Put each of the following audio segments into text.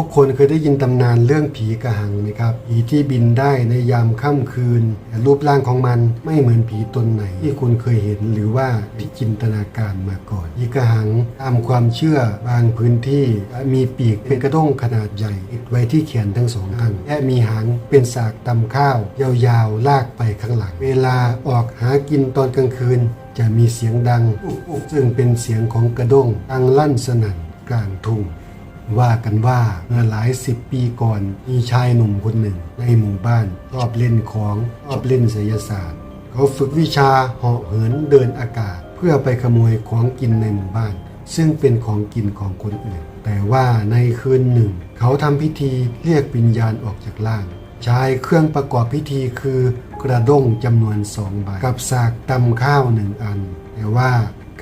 ทุกคนเคยได้ยินตำนานเรื่องผีกระหังไหมครับผีที่บินได้ในยามค่ำคืนรูปร่างของมันไม่เหมือนผีตนไหน ที่คุณเคยเห็นหรือว่าพิจินตนาการมาก่อนผีกระหังตามความเชื่อบางพื้นที่มีปีกเป็นกระด้งขนาดใหญ่ติดไว้ที่แขนทั้งสองอันและมีหางเป็นสากตำข้าว ยาวๆลากไปข้างหลัง เวลาออกหากินตอนกลางคืน จะมีเสียงดัง ซึ่งเป็นเสียงของกระด้งดังลั่นสนั่นกลางทุ่ง ว่ากันว่าเมื่อหลายสิบปีก่อน มีชายหนุ่มคนหนึ่ง ในหมู่บ้านชอบเล่นของชอบเล่นไสยศาสตร์ เขาฝึกวิชาเหาะเหินเดินอากาศ เพื่อไปขโมยของกินในหมู่บ้าน ซึ่งเป็นของกินของคนอื่น แต่ว่าในคืนหนึ่ง เขาทำพิธีเรียกวิญญาณออกจากร่างใช้เครื่องประกอบพิธีคือกระด้งจำนวนสองใบกับสากตำข้าวหนึ่งอัน แต่ว่า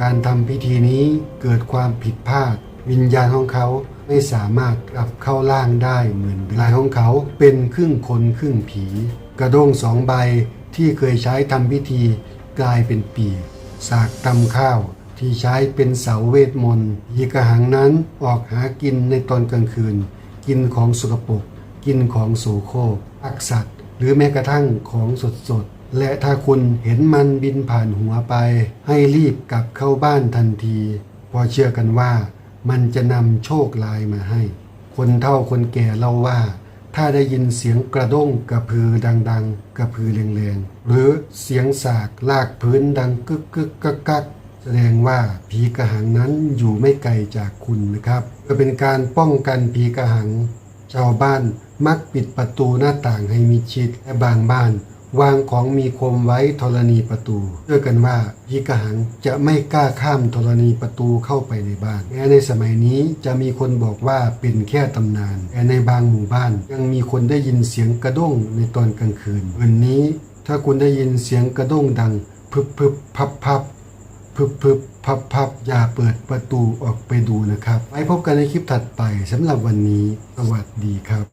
การทำพิธีนี้เกิดความผิดพลาด วิญญาณของเขา ไม่สามารถกลับเข้าร่างได้เหมือนลายของเขาเป็นครึ่งคนครึ่งผี กระด้งสองใบที่เคยใช้ทำพิธีกลายเป็นปีกสากตำข้าวที่ใช้เป็นเสาเวทมนต์ยีกระหังนั้นออกหากินในตอนกลางคืน กินของสกปรกกินของโสโครกอักสัตว์หรือแม้กระทั่งของสดๆและถ้าคุณเห็นมันบินผ่านหัวไป ให้รีบกลับเข้าบ้านทันทีเพราะเชื่อกันว่า มันจะนำโชคลายมาให้ คนเฒ่าคนแก่เล่าว่า ถ้าได้ยินเสียงกระด้งกระพือดัง ๆ กระพือแรงๆหรือเสียงสากลากพื้นดังกึกกึกกักกักแสดงว่าผีกระหังนั้นอยู่ไม่ไกลจากคุณนะครับเพื่อเป็นการป้องกันผีกระหัง ชาวบ้านมักปิดประตูหน้าต่างให้มิดชิดและบางบ้าน วางของมีคมไว้ธรณีประตูเชื่อกันว่าผีกระหังจะไม่กล้าข้ามธรณีประตูเข้าไปในบ้านแม้ในสมัยนี้จะมีคนบอกว่าเป็นแค่ตำนานแต่ในบางหมู่บ้านยังมีคนได้ยินเสียงกระด้งในตอนกลางคืนวันนี้ถ้าคุณได้ยินเสียงกระด้งดังพึบพึบพับพับพึบพึบพับพับอย่าเปิดประตูออกไปดูนะครับไว้พบกันในคลิปถัดไปสำหรับวันนี้ สวัสดีครับ